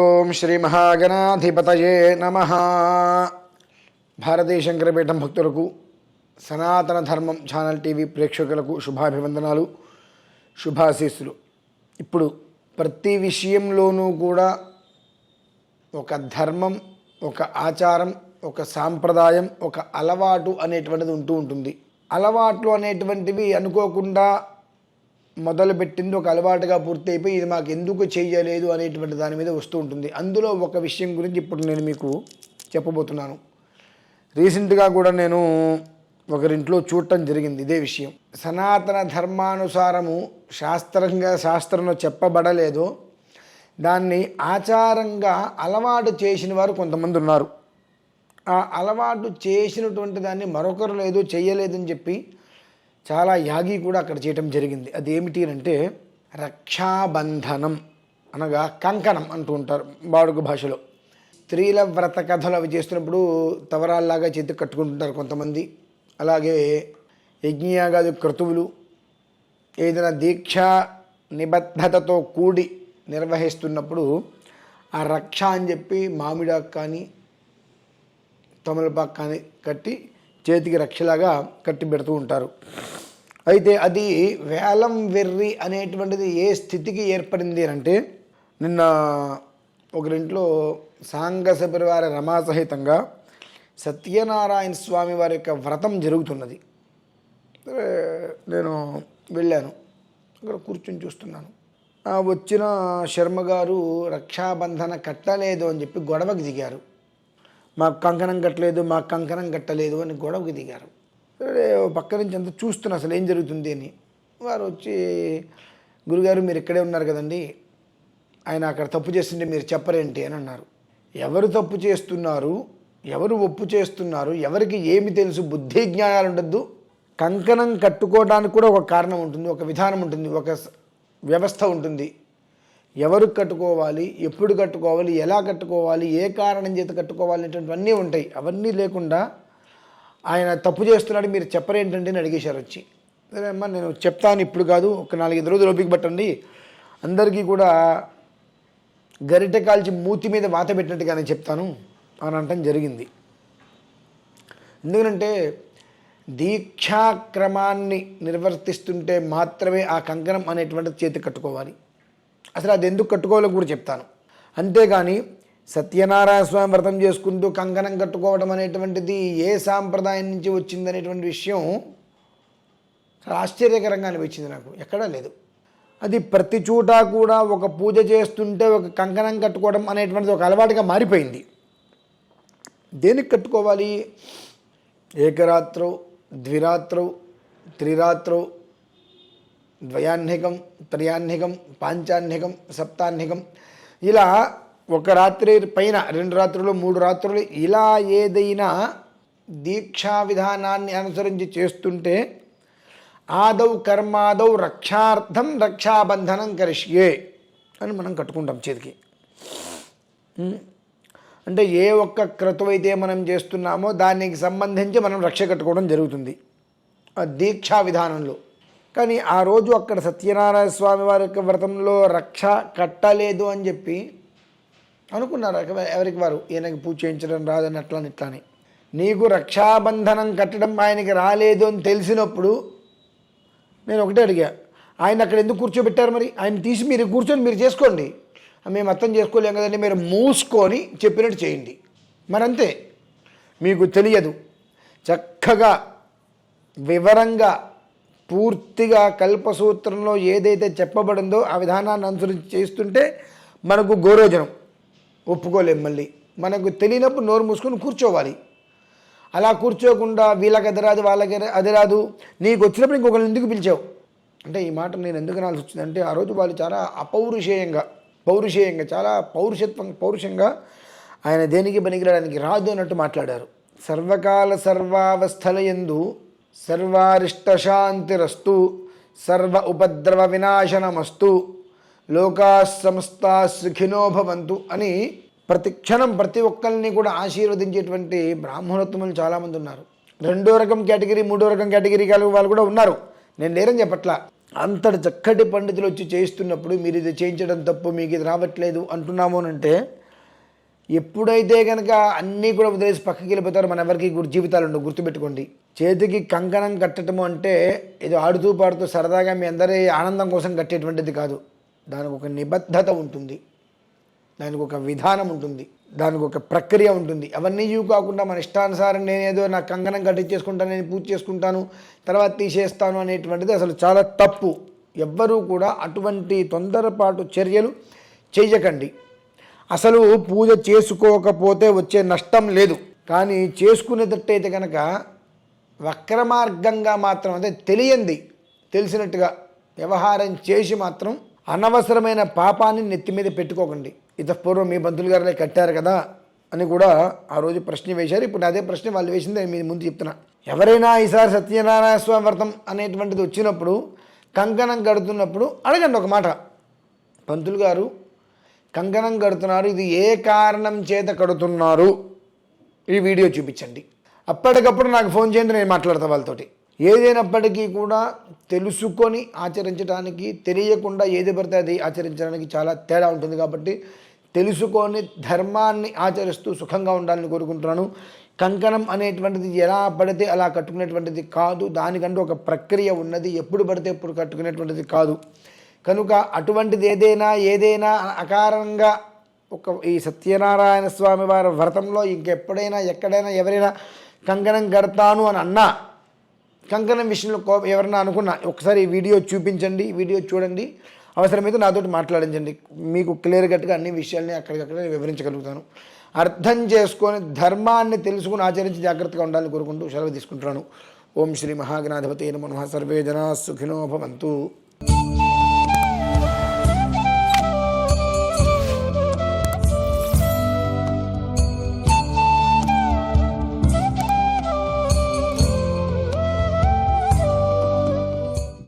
ఓం శ్రీ మహాగణాధిపతయే నమ. భారతీయ శంకరపీఠం భక్తులకు సనాతన ధర్మం ఛానల్ టీవీ ప్రేక్షకులకు శుభాభివందనాలు శుభాశీస్సులు. ఇప్పుడు ప్రతి విషయంలోనూ కూడా ఒక ధర్మం ఒక ఆచారం ఒక సాంప్రదాయం ఒక అలవాటు అనేటువంటిది ఉంటూ ఉంటుంది. అలవాట్లు అనేటువంటివి అనుకోకుండా మొదలుపెట్టింది ఒక అలవాటుగా పూర్తయిపోయి ఇది మాకు ఎందుకు చేయలేదు అనేటువంటి దాని మీద వస్తూ ఉంటుంది. అందులో ఒక విషయం గురించి ఇప్పుడు నేను మీకు చెప్పబోతున్నాను. రీసెంట్గా కూడా నేను ఒకరింట్లో చూడటం జరిగింది ఇదే విషయం. సనాతన ధర్మానుసారము శాస్త్రంగా శాస్త్రంలో చెప్పబడలేదు. దాన్ని ఆచారంగా అలవాటు చేసిన వారు కొంతమంది ఉన్నారు. ఆ అలవాటు చేసినటువంటి దాన్ని మరొకరు లేదు చేయలేదని చెప్పి చాలా యాగి కూడా అక్కడ చేయటం జరిగింది. అది ఏమిటి అంటే రక్షాబంధనం అనగా కంకణం అంటూ ఉంటారు బాడుగు భాషలో. స్త్రీల వ్రత కథలు అవి చేస్తున్నప్పుడు తవరాల్లాగా చేతికి కట్టుకుంటుంటారు కొంతమంది. అలాగే యజ్ఞయాగాది క్రతువులు ఏదైనా దీక్ష నిబద్ధతతో కూడి నిర్వహిస్తున్నప్పుడు ఆ రక్ష అని చెప్పి మామిడాకు కానీ తమలపాకు కానీ కట్టి చేతికి రక్షలాగా కట్టి పెడుతూ ఉంటారు. అయితే అది వేలం వెర్రి అనేటువంటిది ఏ స్థితికి ఏర్పడింది అని అంటే నిన్న ఒకరింట్లో సాంగస పరివార రమాసహితంగా సత్యనారాయణ స్వామి వారి యొక్క వ్రతం జరుగుతున్నది. నేను వెళ్ళాను. అక్కడ కూర్చొని చూస్తున్నాను. వచ్చిన శర్మ గారు రక్షాబంధన కట్టలేదు అని చెప్పి గొడవకు దిగారు. మాకు కంకణం కట్టలేదు మాకు కంకణం కట్టలేదు అని గొడవకి దిగారు. పక్క నుంచి అంతా చూస్తున్నా అసలు ఏం జరుగుతుంది అని. వారు వచ్చి గురుగారు మీరు ఇక్కడే ఉన్నారు కదండి. ఆయన అక్కడ తప్పు చేస్తుంటే మీరు చెప్పరేంటి? అని అన్నారు. ఎవరు తప్పు చేస్తున్నారు? ఎవరు ఒప్పు చేస్తున్నారు? ఎవరికి ఏమి తెలుసు? బుద్ధి జ్ఞానాలు ఉండద్దు. కంకణం కట్టుకోవడానికి కూడా ఒక కారణం ఉంటుంది ఒక విధానం ఉంటుంది ఒక వ్యవస్థ ఉంటుంది. ఎవరు కట్టుకోవాలి ఎప్పుడు కట్టుకోవాలి ఎలా కట్టుకోవాలి ఏ కారణం చేత కట్టుకోవాలి అనేటువంటివన్నీ ఉంటాయి. అవన్నీ లేకుండా ఆయన తప్పు చేస్తున్నాడు మీరు చెప్పరేంటంటే అని అడిగేశారు వచ్చి. సరే అమ్మా నేను చెప్తాను ఇప్పుడు కాదు ఒక నాలుగైదు రోజులు ఓపిక పట్టండి. అందరికీ కూడా గరిటె కాల్చి మూతి మీద వాత పెట్టినట్టుగా నేను చెప్తాను అని అనటం జరిగింది. ఎందుకంటే దీక్షాక్రమాన్ని నిర్వర్తిస్తుంటే మాత్రమే ఆ కంకణం అనేటువంటిది చేతి కట్టుకోవాలి. అసలు అది ఎందుకు కట్టుకోవాలో కూడా చెప్తాను. అంతేగాని సత్యనారాయణ స్వామి వ్రతం చేసుకుంటూ కంకణం కట్టుకోవడం అనేటువంటిది ఏ సాంప్రదాయం నుంచి వచ్చిందనేటువంటి విషయం చాలా ఆశ్చర్యకరంగా అనిపించింది నాకు. ఎక్కడా లేదు. అది ప్రతి చోట కూడా ఒక పూజ చేస్తుంటే ఒక కంకణం కట్టుకోవడం అనేటువంటిది ఒక అలవాటుగా మారిపోయింది. దేనికి కట్టుకోవాలి? ఏకరాత్రో ద్విరాత్రో త్రిరాత్రో ద్వయాహ్నికం త్రయాహ్నికం పాంచాహ్నికం సప్తాహ్నికం ఇలా ఒక రాత్రి పైన రెండు రాత్రులు మూడు రాత్రులు ఇలా ఏదైనా దీక్షా విధానాన్ని అనుసరించి చేస్తుంటే ఆదౌ కర్మాదౌ రక్షార్థం రక్షాబంధనం కరిష్యే అని మనం కట్టుకుంటాం చేతికి. అంటే ఏ ఒక్క క్రతువైతే మనం చేస్తున్నామో దానికి సంబంధించి మనం రక్ష కట్టుకోవడం జరుగుతుంది. ఆ దీక్షా విధానంలో. కానీ ఆ రోజు అక్కడ సత్యనారాయణ స్వామి వారి యొక్క వ్రతంలో రక్ష కట్టలేదు అని చెప్పి అనుకున్నారు. ఎవరికి వారు? ఈయనకి పూజ చేయించడం రాదని అట్లా అని నీకు రక్షాబంధనం కట్టడం ఆయనకి రాలేదు అని తెలిసినప్పుడు నేను ఒకటే అడిగా ఆయన అక్కడ ఎందుకు కూర్చోబెట్టారు మరి? ఆయన తీసి మీరు కూర్చొని మీరు చేసుకోండి. మేము అర్థం చేసుకోలేం కదండి మీరు మూసుకొని చెప్పినట్టు చేయండి. మరంతే. మీకు తెలియదు. చక్కగా వివరంగా పూర్తిగా కల్పసూత్రంలో ఏదైతే చెప్పబడిందో ఆ విధానాన్ని అనుసరించి చేస్తుంటే మనకు గౌరవజనం ఒప్పుకోలేం మళ్ళీ. మనకు తెలియనప్పుడు నోరు మూసుకొని కూర్చోవాలి. అలా కూర్చోకుండా వీళ్ళకి అది రాదు వాళ్ళకి అది రాదు నీకు వచ్చినప్పుడు ఇంకొకరిని ఎందుకు పిలిచావు? అంటే ఈ మాట నేను ఎందుకు అనాల్సి వచ్చిందంటే ఆ రోజు వాళ్ళు చాలా అపౌరుషేయంగా పౌరుషేయంగా చాలా పౌరుషత్వం పౌరుషంగా ఆయన దేనికి పనికిరాడానికి రాదు అన్నట్టు మాట్లాడారు. సర్వకాల సర్వావస్థల ఎందు సర్వారిష్టశాంతిరస్తు సర్వ ఉపద్రవ వినాశనమస్తు లోకా సమస్తా సుఖినో భవంతు అని ప్రతి క్షణం ప్రతి ఒక్కరిని కూడా ఆశీర్వదించేటువంటి బ్రాహ్మణోత్తములు చాలామంది ఉన్నారు. రెండో రకం కేటగిరీ మూడో రకం కేటగిరీ కలిగిన వాళ్ళు కూడా ఉన్నారు. నేను లేరని చెప్పట్లా. అంతటి చక్కటి పండితులు వచ్చి చేయిస్తున్నప్పుడు మీరు ఇది చేయించడం తప్పు మీకు ఇది రావట్లేదు అంటున్నామోనంటే అంటే ఎప్పుడైతే కనుక అన్నీ కూడా వదిలేసి పక్కకి వెళ్ళిపోతారో మన ఎవరికి జీవితాలు ఉండవు గుర్తుపెట్టుకోండి. చేతికి కంకణం కట్టడం అంటే ఏదో ఆడుతూ పాడుతూ సరదాగా మీ అందరి ఆనందం కోసం కట్టేటువంటిది కాదు. దానికి ఒక నిబద్ధత ఉంటుంది. దానికి ఒక విధానం ఉంటుంది. దానికి ఒక ప్రక్రియ ఉంటుంది. అవన్నీ ఇవి కాకుండా మన ఇష్టానుసారం నేనేదో నా కంకణం కట్టించేసుకుంటాను నేను పూజ చేసుకుంటాను తర్వాత తీసేస్తాను అనేటువంటిది అసలు చాలా తప్పు. ఎవ్వరూ కూడా అటువంటి తొందరపాటు చర్యలు చేయకండి. అసలు పూజ చేసుకోకపోతే వచ్చే నష్టం లేదు. కానీ చేసుకునేటట్టయితే కనుక వక్రమార్గంగా మాత్రం అదే తెలియంది. తెలిసినట్టుగా వ్యవహారం చేసి మాత్రం అనవసరమైన పాపాన్ని నెత్తి మీద పెట్టుకోకండి. ఇతపూర్వం మీ బంధువులు గారులే కట్టారు కదా అని కూడా ఆ రోజు ప్రశ్న వేశారు. ఇప్పుడు అదే ప్రశ్న వాళ్ళు వేసింది మీ ముందు చెప్తున్నా. ఎవరైనా ఈసారి సత్యనారాయణ స్వామి వ్రతం అనేటువంటిది వచ్చినప్పుడు కంకణం కడుతున్నప్పుడు అడగండి ఒక మాట. పంతులు గారు కంకణం కడుతున్నారు. ఇది ఏ కారణం చేత కడుతున్నారు? ఈ వీడియో చూపించండి. అప్పటికప్పుడు నాకు ఫోన్ చేయండి నేను మాట్లాడతా వాళ్ళతోటి. ఏదైనప్పటికీ కూడా తెలుసుకొని ఆచరించడానికి తెలియకుండా ఏది పడితే అది ఆచరించడానికి చాలా తేడా ఉంటుంది కాబట్టి తెలుసుకొని ధర్మాన్ని ఆచరిస్తూ సుఖంగా ఉండాలని కోరుకుంటున్నాను. కంకణం అనేటువంటిది ఎలా పడితే అలా కట్టుకునేటువంటిది కాదు. దానికంటూ ఒక ప్రక్రియ ఉన్నది. ఎప్పుడు పడితే ఎప్పుడు కట్టుకునేటువంటిది కాదు. కనుక అటువంటిది ఏదైనా ఏదైనా అకారణంగా ఒక ఈ సత్యనారాయణ స్వామి వారి వ్రతంలో ఇంకెప్పుడైనా ఎక్కడైనా ఎవరైనా కంకణం కడతాను అని అన్నా కంకణం విషయంలో కో ఎవరైనా అనుకున్నా ఒకసారి ఈ వీడియో చూపించండి వీడియో చూడండి అవసరమైతే నాతోటి మాట్లాడించండి. మీకు క్లియర్ కట్గా అన్ని విషయాల్ని అక్కడికక్కడ నేను వివరించగలుగుతాను. అర్థం చేసుకొని ధర్మాన్ని తెలుసుకుని ఆచరించి జాగ్రత్తగా ఉండాలని కోరుకుంటూ సెలవు తీసుకుంటున్నాను. ఓం శ్రీ మహాగణాధిపతి నమ. సర్వే జనా సుఖినో భవంతు.